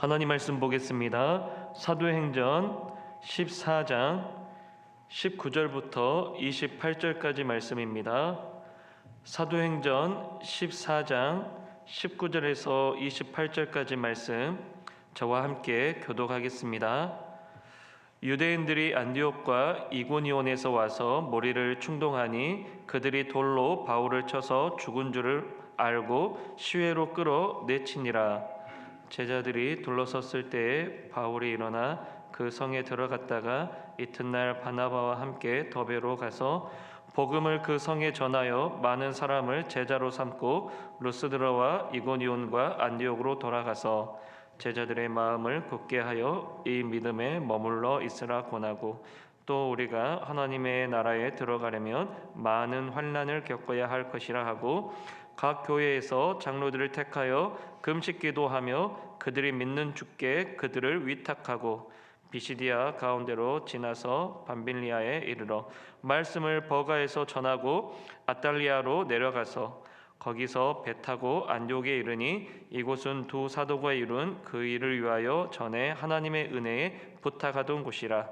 하나님 말씀 보겠습니다. 사도행전 14장 19절부터 28절까지 말씀입니다. 사도행전 14장 19절에서 28절까지 말씀 저와 함께 교독하겠습니다. 유대인들이 안디옥과 이고니온에서 와서 머리를 충동하니 그들이 돌로 바울을 쳐서 죽은 줄을 알고 시외로 끌어 내치니라. 제자들이 둘러섰을 때에 바울이 일어나 그 성에 들어갔다가 이튿날 바나바와 함께 더베로 가서 복음을 그 성에 전하여 많은 사람을 제자로 삼고 루스드라와 이고니온과 안디옥으로 돌아가서 제자들의 마음을 굳게 하여 이 믿음에 머물러 있으라 권하고 또 우리가 하나님의 나라에 들어가려면 많은 환난을 겪어야 할 것이라 하고 각 교회에서 장로들을 택하여 금식 기도하며 그들이 믿는 주께 그들을 위탁하고 비시디아 가운데로 지나서 밤빌리아에 이르러 말씀을 버가에서 전하고 아달리아로 내려가서 거기서 배 타고 안디옥에 이르니 이곳은 두 사도가 이룬 그 일을 위하여 전에 하나님의 은혜에 부탁하던 곳이라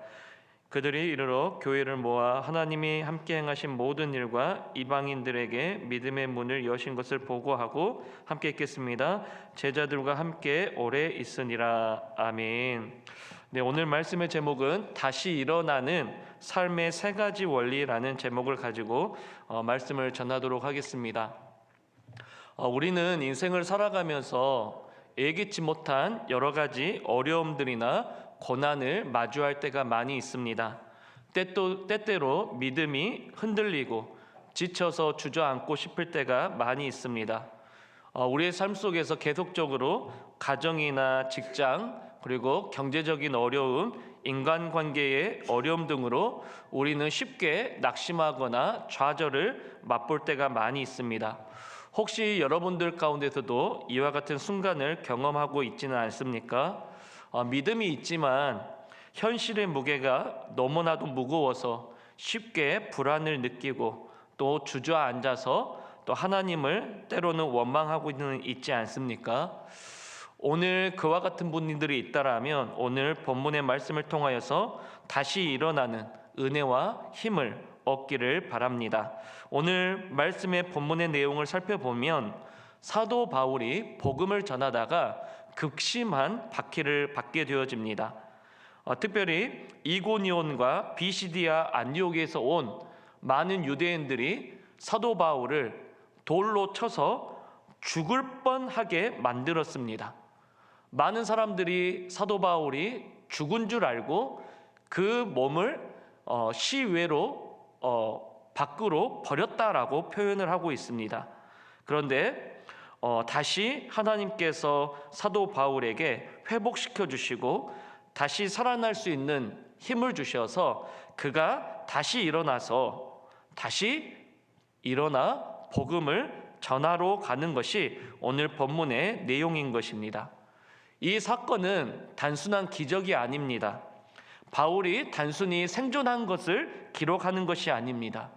그들이 이르러 교회를 모아 하나님이 함께 행하신 모든 일과 이방인들에게 믿음의 문을 여신 것을 보고하고 함께 있겠습니다. 제자들과 함께 오래 있으니라. 아멘. 네, 오늘 말씀의 제목은 다시 일어나는 삶의 세 가지 원리라는 제목을 가지고 어, 말씀을 전하도록 하겠습니다. 어, 우리는 인생을 살아가면서 예기치 못한 여러 가지 어려움들이나 고난을 마주할 때가 많이 있습니다. 때또, 때때로 믿음이 흔들리고 지쳐서 주저앉고 싶을 때가 많이 있습니다. 어, 우리의 삶 속에서 계속적으로 가정이나 직장 그리고 경제적인 어려움, 인간관계의 어려움 등으로 우리는 쉽게 낙심하거나 좌절을 맛볼 때가 많이 있습니다. 혹시 여러분들 가운데서도 이와 같은 순간을 경험하고 있지는 않습니까? 어, 믿음이 있지만 현실의 무게가 너무나도 무거워서 쉽게 불안을 느끼고 또 주저앉아서 또 하나님을 때로는 원망하고는 있지 않습니까? 오늘 그와 같은 분들이 있다라면 오늘 본문의 말씀을 통하여서 다시 일어나는 은혜와 힘을 얻기를 바랍니다. 오늘 말씀의 본문의 내용을 살펴보면 사도 바울이 복음을 전하다가 극심한 박해를 받게 되어집니다. 어, 특별히 이고니온과 비시디아 안디옥에서 온 많은 유대인들이 사도 바울을 돌로 쳐서 죽을 뻔하게 만들었습니다. 많은 사람들이 사도 바울이 죽은 줄 알고 그 몸을 어, 시외로 어, 밖으로 버렸다라고 표현을 하고 있습니다. 그런데 어, 다시 하나님께서 사도 바울에게 회복시켜 주시고 다시 살아날 수 있는 힘을 주셔서 그가 다시 일어나서 다시 일어나 복음을 전하러 가는 것이 오늘 본문의 내용인 것입니다. 이 사건은 단순한 기적이 아닙니다. 바울이 단순히 생존한 것을 기록하는 것이 아닙니다.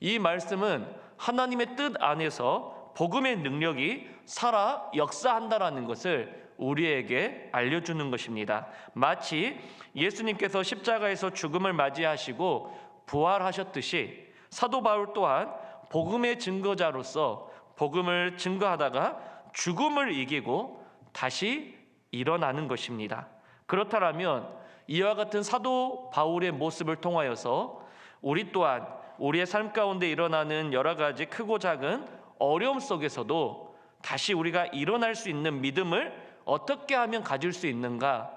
이 말씀은 하나님의 뜻 안에서 복음의 능력이 살아 역사한다라는 것을 우리에게 알려주는 것입니다. 마치 예수님께서 십자가에서 죽음을 맞이하시고 부활하셨듯이 사도 바울 또한 복음의 증거자로서 복음을 증거하다가 죽음을 이기고 다시 일어나는 것입니다. 그렇다면 이와 같은 사도 바울의 모습을 통하여서 우리 또한 우리의 삶 가운데 일어나는 여러 가지 크고 작은 어려움 속에서도 다시 우리가 일어날 수 있는 믿음을 어떻게 하면 가질 수 있는가?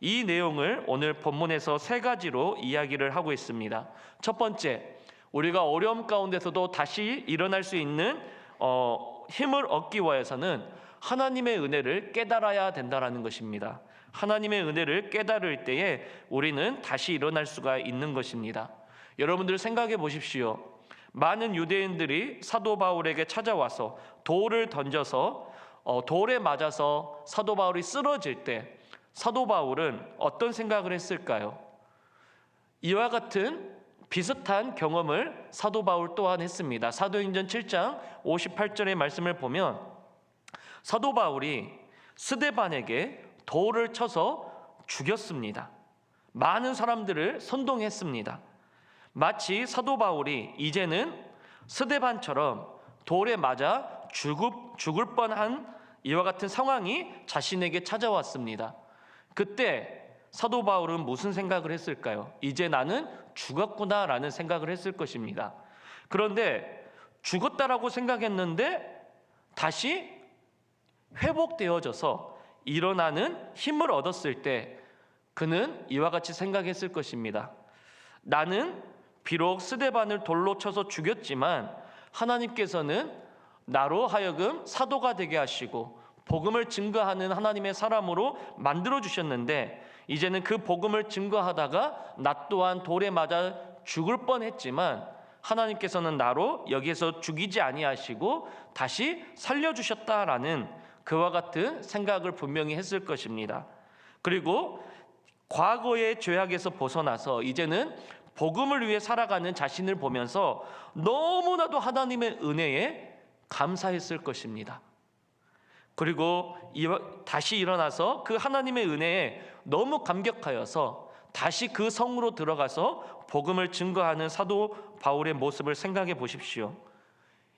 이 내용을 오늘 본문에서 세 가지로 이야기를 하고 있습니다. 첫 번째, 우리가 어려움 가운데서도 다시 일어날 수 있는 어, 힘을 얻기 위해서는 하나님의 은혜를 깨달아야 된다라는 것입니다. 하나님의 은혜를 깨달을 때에 우리는 다시 일어날 수가 있는 것입니다. 여러분들 생각해 보십시오. 많은 유대인들이 사도 바울에게 찾아와서 돌을 던져서 어, 돌에 맞아서 사도 바울이 쓰러질 때 사도 바울은 어떤 생각을 했을까요? 이와 같은 비슷한 경험을 사도 바울 또한 했습니다. 사도행전 7장 58절의 말씀을 보면 사도 바울이 스데반에게 돌을 쳐서 죽였습니다. 많은 사람들을 선동했습니다. 마치 사도 바울이 이제는 스데반처럼 돌에 맞아 죽을, 죽을 뻔한 이와 같은 상황이 자신에게 찾아왔습니다. 그때 사도 바울은 무슨 생각을 했을까요? 이제 나는 죽었구나라는 생각을 했을 것입니다. 그런데 죽었다라고 생각했는데 다시 회복되어져서 일어나는 힘을 얻었을 때 그는 이와 같이 생각했을 것입니다. 나는 비록 스데반을 돌로 쳐서 죽였지만 하나님께서는 나로 하여금 사도가 되게 하시고 복음을 증거하는 하나님의 사람으로 만들어 주셨는데 이제는 그 복음을 증거하다가 나 또한 돌에 맞아 죽을 뻔했지만 하나님께서는 나로 여기에서 죽이지 아니하시고 다시 살려 주셨다라는 그와 같은 생각을 분명히 했을 것입니다. 그리고 과거의 죄악에서 벗어나서 이제는 복음을 위해 살아가는 자신을 보면서 너무나도 하나님의 은혜에 감사했을 것입니다. 그리고 다시 일어나서 그 하나님의 은혜에 너무 감격하여서 다시 그 성으로 들어가서 복음을 증거하는 사도 바울의 모습을 생각해 보십시오.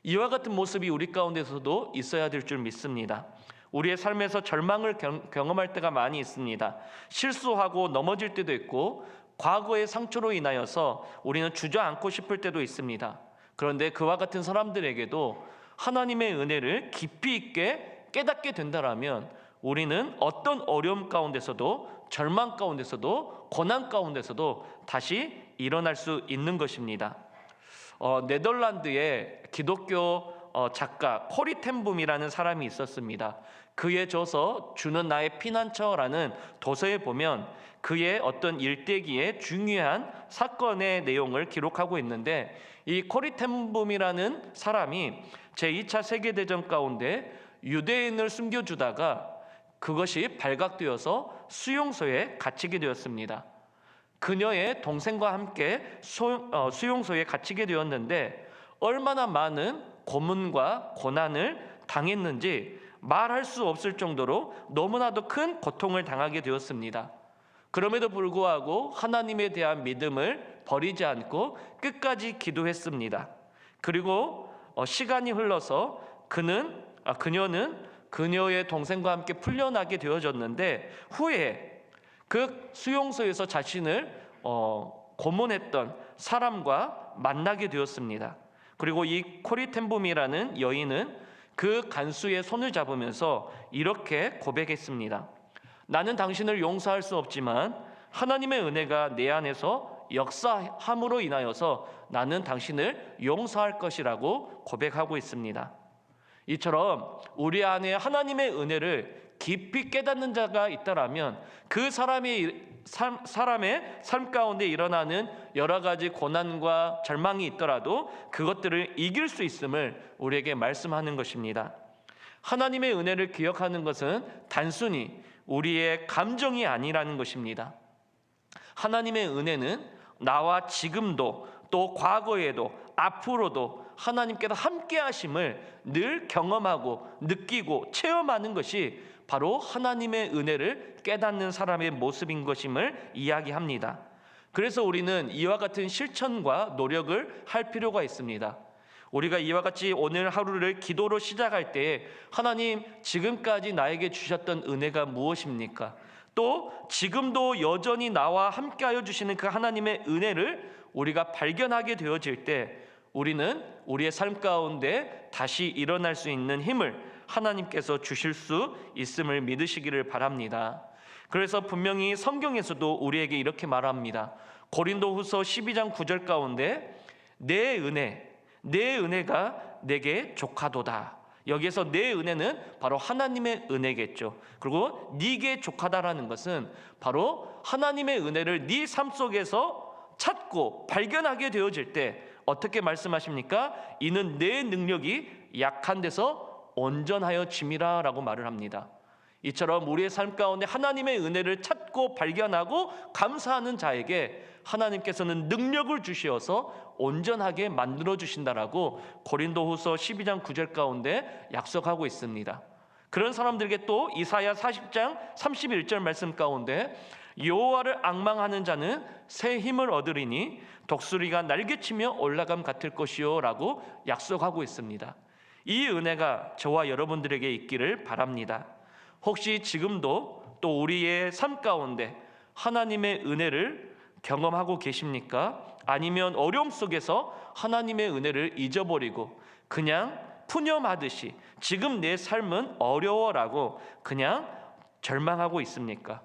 이와 같은 모습이 우리 가운데서도 있어야 될 줄 믿습니다. 우리의 삶에서 절망을 경험할 때가 많이 있습니다. 실수하고 넘어질 때도 있고 과거의 상처로 인하여서 우리는 주저앉고 싶을 때도 있습니다. 그런데 그와 같은 사람들에게도 하나님의 은혜를 깊이 있게 깨닫게 된다라면 우리는 어떤 어려움 가운데서도 절망 가운데서도 고난 가운데서도 다시 일어날 수 있는 것입니다. 어, 네덜란드의 기독교 어, 작가 코리 템붐이라는 사람이 있었습니다. 그의 저서 주는 나의 피난처라는 도서에 보면 그의 어떤 일대기의 중요한 사건의 내용을 기록하고 있는데 이 코리 템붐이라는 사람이 제2차 세계대전 가운데 유대인을 숨겨주다가 그것이 발각되어서 수용소에 갇히게 되었습니다. 그녀의 동생과 함께 어, 수용소에 갇히게 되었는데 얼마나 많은 고문과 고난을 당했는지 말할 수 없을 정도로 너무나도 큰 고통을 당하게 되었습니다. 그럼에도 불구하고 하나님에 대한 믿음을 버리지 않고 끝까지 기도했습니다. 그리고 어, 시간이 흘러서 그는 아, 그녀는 그녀의 동생과 함께 풀려나게 되어졌는데 후에 그 수용소에서 자신을 어, 고문했던 사람과 만나게 되었습니다. 그리고 이 코리템붐이라는 여인은 그 간수의 손을 잡으면서 이렇게 고백했습니다. 나는 당신을 용서할 수 없지만 하나님의 은혜가 내 안에서 역사함으로 인하여서 나는 당신을 용서할 것이라고 고백하고 있습니다. 이처럼 우리 안에 하나님의 은혜를 깊이 깨닫는 자가 있다라면 그 사람의 삶, 사람의 삶 가운데 일어나는 여러 가지 고난과 절망이 있더라도 그것들을 이길 수 있음을 우리에게 말씀하는 것입니다. 하나님의 은혜를 기억하는 것은 단순히 우리의 감정이 아니라는 것입니다. 하나님의 은혜는 나와 지금도 또 과거에도 앞으로도 하나님께서 함께 하심을 늘 경험하고 느끼고 체험하는 것이 바로 하나님의 은혜를 깨닫는 사람의 모습인 것임을 이야기합니다. 그래서 우리는 이와 같은 실천과 노력을 할 필요가 있습니다. 우리가 이와 같이 오늘 하루를 기도로 시작할 때 하나님 지금까지 나에게 주셨던 은혜가 무엇입니까? 또 지금도 여전히 나와 함께하여 주시는 그 하나님의 은혜를 우리가 발견하게 되어질 때 우리는 우리의 삶 가운데 다시 일어날 수 있는 힘을 하나님께서 주실 수 있음을 믿으시기를 바랍니다. 그래서 분명히 성경에서도 우리에게 이렇게 말합니다. 고린도후서 12장 9절 가운데 내 은혜, 내 은혜가 내게 족하도다. 여기에서 내 은혜는 바로 하나님의 은혜겠죠. 그리고 네게 족하다라는 것은 바로 하나님의 은혜를 네 삶 속에서 찾고 발견하게 되어질 때 어떻게 말씀하십니까? 이는 내 능력이 약한 데서 온전하여 짐이라라고 말을 합니다. 이처럼 우리의 삶 가운데 하나님의 은혜를 찾고 발견하고 감사하는 자에게 하나님께서는 능력을 주시어서 온전하게 만들어 주신다라고 고린도후서 12장 9절 가운데 약속하고 있습니다. 그런 사람들에게 또 이사야 40장 31절 말씀 가운데 여호와를 악망하는 자는 새 힘을 얻으리니 독수리가 날개치며 올라감 같을 것이요라고 약속하고 있습니다. 이 은혜가 저와 여러분들에게 있기를 바랍니다. 혹시 지금도 또 우리의 삶 가운데 하나님의 은혜를 경험하고 계십니까? 아니면 어려움 속에서 하나님의 은혜를 잊어버리고 그냥 푸념하듯이 지금 내 삶은 어려워라고 그냥 절망하고 있습니까?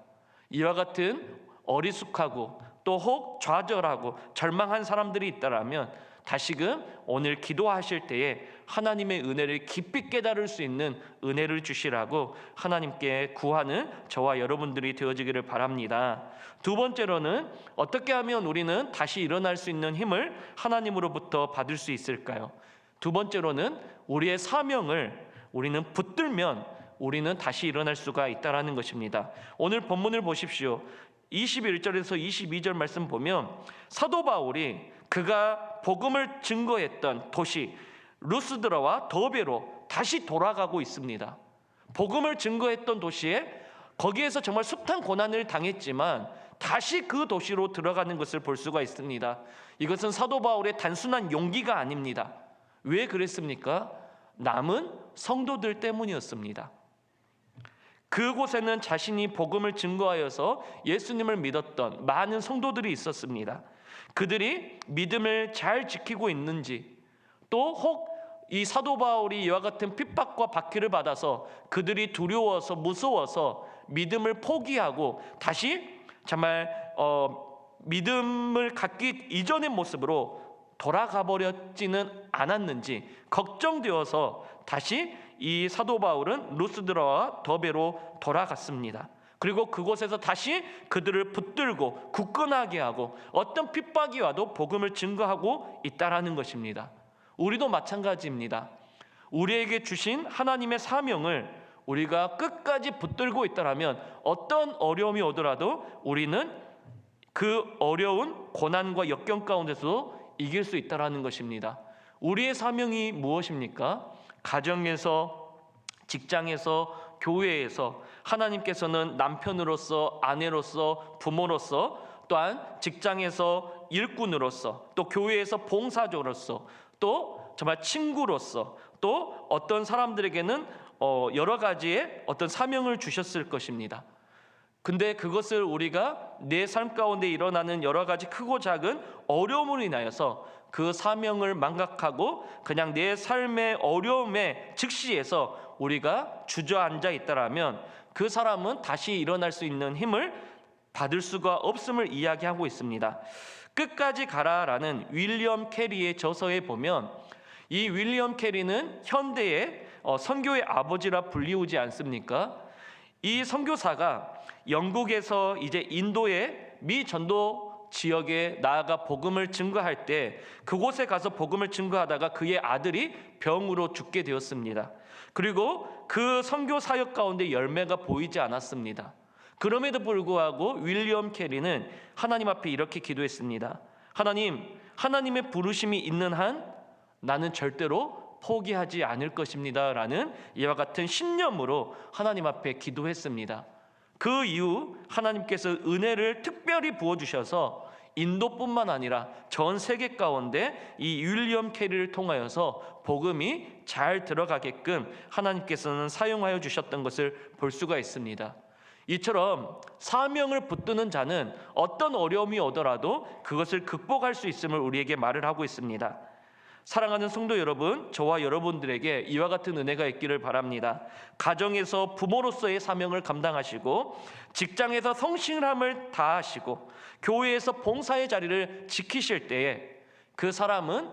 이와 같은 어리숙하고 또 혹 좌절하고 절망한 사람들이 있다라면 다시금 오늘 기도하실 때에 하나님의 은혜를 깊이 깨달을 수 있는 은혜를 주시라고 하나님께 구하는 저와 여러분들이 되어지기를 바랍니다. 두 번째로는 어떻게 하면 우리는 다시 일어날 수 있는 힘을 하나님으로부터 받을 수 있을까요? 두 번째로는 우리의 사명을 우리는 붙들면 우리는 다시 일어날 수가 있다라는 것입니다. 오늘 본문을 보십시오. 21절에서 22절 말씀 보면 사도 바울이 그가 복음을 증거했던 도시 루스드라와 더베로 다시 돌아가고 있습니다. 복음을 증거했던 도시에 거기에서 정말 숱한 고난을 당했지만 다시 그 도시로 들어가는 것을 볼 수가 있습니다. 이것은 사도 바울의 단순한 용기가 아닙니다. 왜 그랬습니까? 남은 성도들 때문이었습니다. 그곳에는 자신이 복음을 증거하여서 예수님을 믿었던 많은 성도들이 있었습니다. 그들이 믿음을 잘 지키고 있는지 또 혹 이 사도 바울이 이와 같은 핍박과 박해를 받아서 그들이 두려워서 무서워서 믿음을 포기하고 다시 정말 어, 믿음을 갖기 이전의 모습으로 돌아가 버렸지는 않았는지 걱정되어서 다시 이 사도 바울은 루스드라와 더베로 돌아갔습니다. 그리고 그곳에서 다시 그들을 붙들고 굳건하게 하고 어떤 핍박이 와도 복음을 증거하고 있다라는 것입니다. 우리도 마찬가지입니다. 우리에게 주신 하나님의 사명을 우리가 끝까지 붙들고 있다라면 어떤 어려움이 오더라도 우리는 그 어려운 고난과 역경 가운데서 이길 수 있다라는 것입니다. 우리의 사명이 무엇입니까? 가정에서 직장에서 교회에서 하나님께서는 남편으로서 아내로서 부모로서 또한 직장에서 일꾼으로서 또 교회에서 봉사자로서 또 정말 친구로서 또 어떤 사람들에게는 어, 여러 가지의 어떤 사명을 주셨을 것입니다. 근데 그것을 우리가 내 삶 가운데 일어나는 여러 가지 크고 작은 어려움으로 인하여서 그 사명을 망각하고 그냥 내 삶의 어려움에 즉시해서 우리가 주저앉아 있다라면 그 사람은 다시 일어날 수 있는 힘을 받을 수가 없음을 이야기하고 있습니다. 끝까지 가라라는 윌리엄 캐리의 저서에 보면 이 윌리엄 캐리는 현대의 어, 선교의 아버지라 불리우지 않습니까? 이 선교사가 영국에서 이제 인도의 미 전도 지역에 나아가 복음을 증거할 때 그곳에 가서 복음을 증거하다가 그의 아들이 병으로 죽게 되었습니다. 그리고 그 선교 사역 가운데 열매가 보이지 않았습니다. 그럼에도 불구하고 윌리엄 캐리는 하나님 앞에 이렇게 기도했습니다. 하나님, 하나님의 부르심이 있는 한 나는 절대로 포기하지 않을 것입니다. 라는 이와 같은 신념으로 하나님 앞에 기도했습니다. 그 이후 하나님께서 은혜를 특별히 부어주셔서 인도뿐만 아니라 전 세계 가운데 이 윌리엄 캐리를 통하여서 복음이 잘 들어가게끔 하나님께서는 사용하여 주셨던 것을 볼 수가 있습니다. 이처럼 사명을 붙드는 자는 어떤 어려움이 오더라도 그것을 극복할 수 있음을 우리에게 말을 하고 있습니다. 사랑하는 성도 여러분, 저와 여러분들에게 이와 같은 은혜가 있기를 바랍니다. 가정에서 부모로서의 사명을 감당하시고, 직장에서 성실함을 다하시고, 교회에서 봉사의 자리를 지키실 때에 그 사람은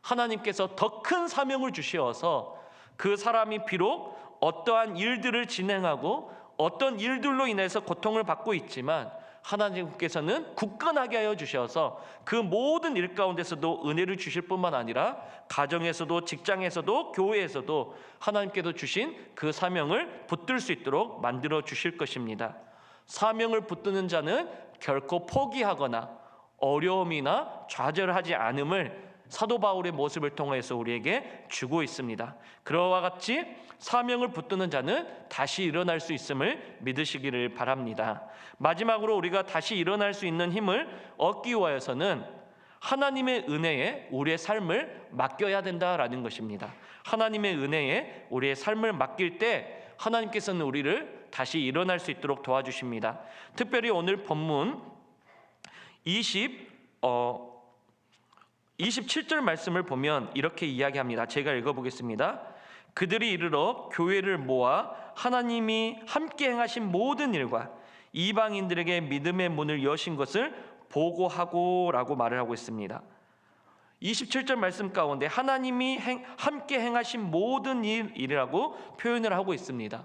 하나님께서 더 큰 사명을 주시어서 그 사람이 비록 어떠한 일들을 진행하고 어떤 일들로 인해서 고통을 받고 있지만 하나님께서는 굳건하게 하여 주셔서 그 모든 일 가운데서도 은혜를 주실 뿐만 아니라 가정에서도 직장에서도 교회에서도 하나님께서 주신 그 사명을 붙들 수 있도록 만들어 주실 것입니다. 사명을 붙드는 자는 결코 포기하거나 어려움이나 좌절하지 않음을 사도 바울의 모습을 통해서 우리에게 주고 있습니다. 그와 같이 사명을 붙드는 자는 다시 일어날 수 있음을 믿으시기를 바랍니다. 마지막으로 우리가 다시 일어날 수 있는 힘을 얻기 위하여서는 하나님의 은혜에 우리의 삶을 맡겨야 된다라는 것입니다. 하나님의 은혜에 우리의 삶을 맡길 때 하나님께서는 우리를 다시 일어날 수 있도록 도와주십니다. 특별히 오늘 본문 20 어, 27절 말씀을 보면 이렇게 이야기합니다. 제가 읽어보겠습니다. 그들이 이르러 교회를 모아 하나님이 함께 행하신 모든 일과 이방인들에게 믿음의 문을 여신 것을 보고하고라고 말을 하고 있습니다. 27절 말씀 가운데 하나님이 행, 함께 행하신 모든 일이라고 표현을 하고 있습니다.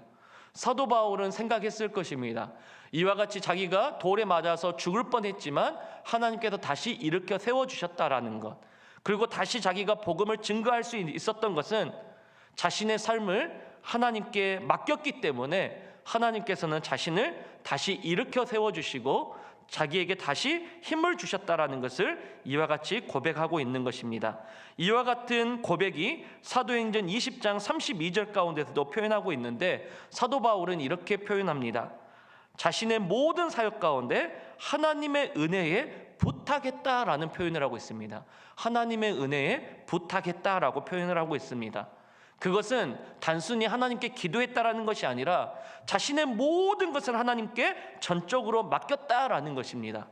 사도 바울은 생각했을 것입니다. 이와 같이 자기가 돌에 맞아서 죽을 뻔했지만 하나님께서 다시 일으켜 세워 주셨다라는 것. 그리고 다시 자기가 복음을 증거할 수 있었던 것은 자신의 삶을 하나님께 맡겼기 때문에 하나님께서는 자신을 다시 일으켜 세워 주시고 자기에게 다시 힘을 주셨다라는 것을 이와 같이 고백하고 있는 것입니다. 이와 같은 고백이 사도행전 20장 32절 가운데서도 표현하고 있는데 사도 바울은 이렇게 표현합니다. 자신의 모든 사역 가운데 하나님의 은혜에 부탁했다라는 표현을 하고 있습니다. 하나님의 은혜에 부탁했다라고 표현을 하고 있습니다. 그것은 단순히 하나님께 기도했다라는 것이 아니라 자신의 모든 것을 하나님께 전적으로 맡겼다라는 것입니다.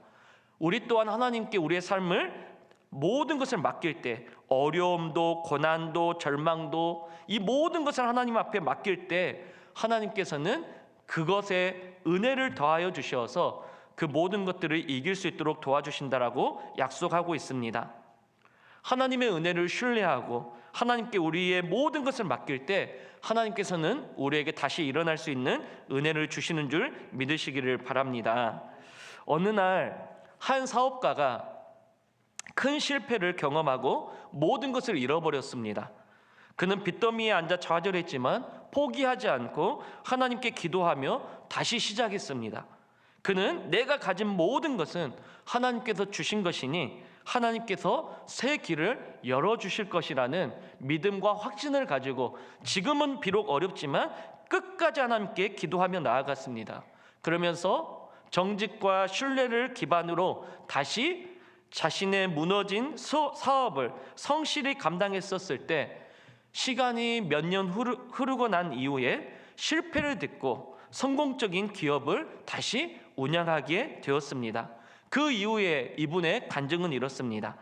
우리 또한 하나님께 우리의 삶을 모든 것을 맡길 때 어려움도 고난도 절망도 이 모든 것을 하나님 앞에 맡길 때 하나님께서는 그것에 은혜를 더하여 주셔서 그 모든 것들을 이길 수 있도록 도와주신다라고 약속하고 있습니다. 하나님의 은혜를 신뢰하고 하나님께 우리의 모든 것을 맡길 때 하나님께서는 우리에게 다시 일어날 수 있는 은혜를 주시는 줄 믿으시기를 바랍니다. 어느 날 한 사업가가 큰 실패를 경험하고 모든 것을 잃어버렸습니다. 그는 빚더미에 앉아 좌절했지만 포기하지 않고 하나님께 기도하며 다시 시작했습니다. 그는 내가 가진 모든 것은 하나님께서 주신 것이니 하나님께서 새 길을 열어 주실 것이라는 믿음과 확신을 가지고 지금은 비록 어렵지만 끝까지 하나님께 기도하며 나아갔습니다. 그러면서 정직과 신뢰를 기반으로 다시 자신의 무너진 사업을 성실히 감당했었을 때 시간이 몇 년 흐르고 난 이후에 실패를 듣고 성공적인 기업을 다시 운영하게 되었습니다. 그 이후에 이분의 간증은 이렇습니다.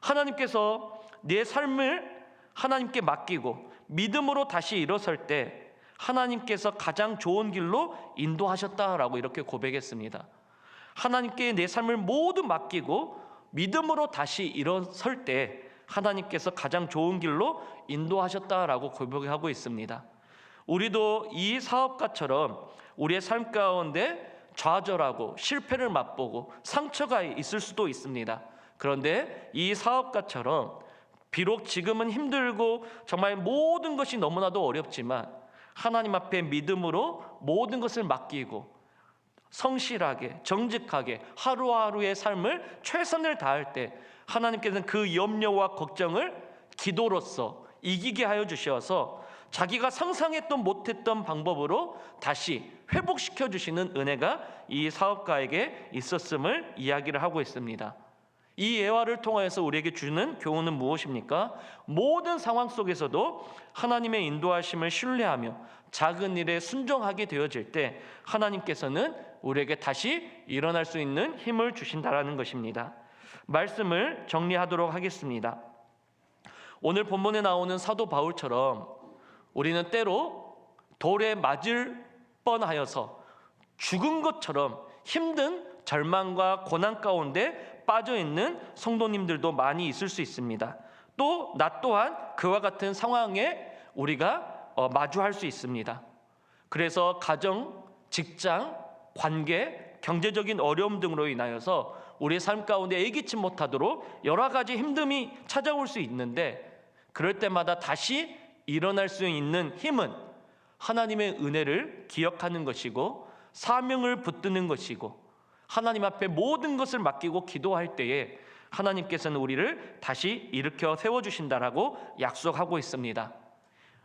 하나님께서 내 삶을 하나님께 맡기고 믿음으로 다시 일어설 때 하나님께서 가장 좋은 길로 인도하셨다라고 이렇게 고백했습니다. 하나님께 내 삶을 모두 맡기고 믿음으로 다시 일어설 때 하나님께서 가장 좋은 길로 인도하셨다라고 고백하고 있습니다. 우리도 이 사업가처럼 우리의 삶 가운데 좌절하고 실패를 맛보고 상처가 있을 수도 있습니다. 그런데 이 사업가처럼 비록 지금은 힘들고 정말 모든 것이 너무나도 어렵지만 하나님 앞에 믿음으로 모든 것을 맡기고 성실하게 정직하게 하루하루의 삶을 최선을 다할 때 하나님께서는 그 염려와 걱정을 기도로서 이기게 하여 주셔서 자기가 상상했던 못했던 방법으로 다시 회복시켜 주시는 은혜가 이 사업가에게 있었음을 이야기를 하고 있습니다. 이 예화를 통하여서 우리에게 주는 교훈은 무엇입니까? 모든 상황 속에서도 하나님의 인도하심을 신뢰하며 작은 일에 순종하게 되어질 때 하나님께서는 우리에게 다시 일어날 수 있는 힘을 주신다라는 것입니다. 말씀을 정리하도록 하겠습니다. 오늘 본문에 나오는 사도 바울처럼 우리는 때로 돌에 맞을 뻔하여서 죽은 것처럼 힘든 절망과 고난 가운데 빠져 있는 성도님들도 많이 있을 수 있습니다. 또 나 또한 그와 같은 상황에 우리가 어, 마주할 수 있습니다. 그래서 가정, 직장, 관계, 경제적인 어려움 등으로 인하여서 우리의 삶 가운데 예기치 못하도록 여러 가지 힘듦이 찾아올 수 있는데 그럴 때마다 다시 일어날 수 있는 힘은 하나님의 은혜를 기억하는 것이고 사명을 붙드는 것이고 하나님 앞에 모든 것을 맡기고 기도할 때에 하나님께서는 우리를 다시 일으켜 세워 주신다라고 약속하고 있습니다.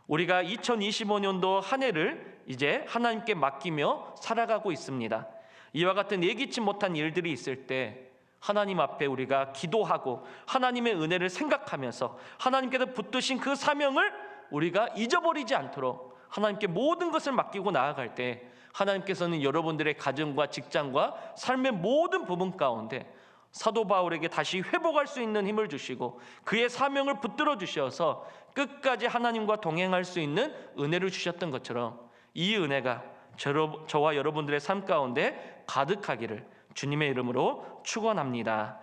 우리가 2025년도 한 해를 이제 하나님께 맡기며 살아가고 있습니다. 이와 같은 예기치 못한 일들이 있을 때 하나님 앞에 우리가 기도하고 하나님의 은혜를 생각하면서 하나님께서 붙드신 그 사명을 우리가 잊어버리지 않도록 하나님께 모든 것을 맡기고 나아갈 때 하나님께서는 여러분들의 가정과 직장과 삶의 모든 부분 가운데 사도 바울에게 다시 회복할 수 있는 힘을 주시고 그의 사명을 붙들어 주셔서 끝까지 하나님과 동행할 수 있는 은혜를 주셨던 것처럼 이 은혜가 저와 여러분들의 삶 가운데 가득하기를 주님의 이름으로 축원합니다.